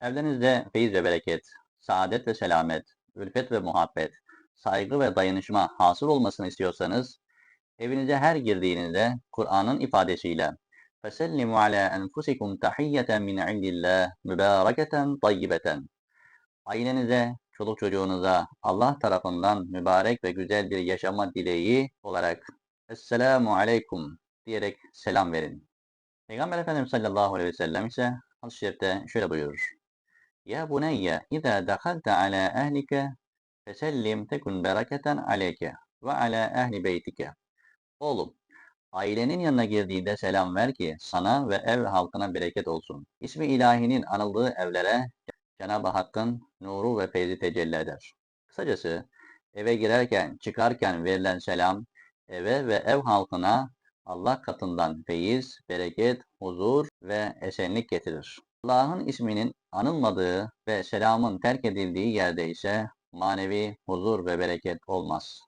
Evlerinizde feyiz ve bereket, saadet ve selamet, ülfet ve muhabbet, saygı ve dayanışma hasıl olmasını istiyorsanız, evinize her girdiğinizde Kur'an'ın ifadesiyle فَسَلِّمُوا عَلَى أَنْفُسِكُمْ تَحِيَّةً مِنْ عِنْدِ اللّٰهِ مُبَارَكَةً طَيِّبَةً Ailenize, çoluk çocuğunuza Allah tarafından mübarek ve güzel bir yaşama dileği olarak Esselamu Aleyküm diyerek selam verin. Peygamber Efendimiz sallallahu aleyhi ve sellem ise hadis-i şerifte şöyle buyurur. Bunayya iza dakhalta ala ehlike fesellim tekun bereketen aleyke ve ala ehli beytike. Oğlum, ailenin yanına girdiğinde selam ver ki sana ve ev halkına bereket olsun. İsmi ilahinin anıldığı evlere Cenab-ı Hakk'ın nuru ve feyzi tecelli eder. Kısacası eve girerken, çıkarken verilen selam, eve ve ev halkına Allah katından feyiz, bereket, huzur ve esenlik getirir. Allah'ın isminin anılmadığı ve selamın terk edildiği yerde ise manevi huzur ve bereket olmaz.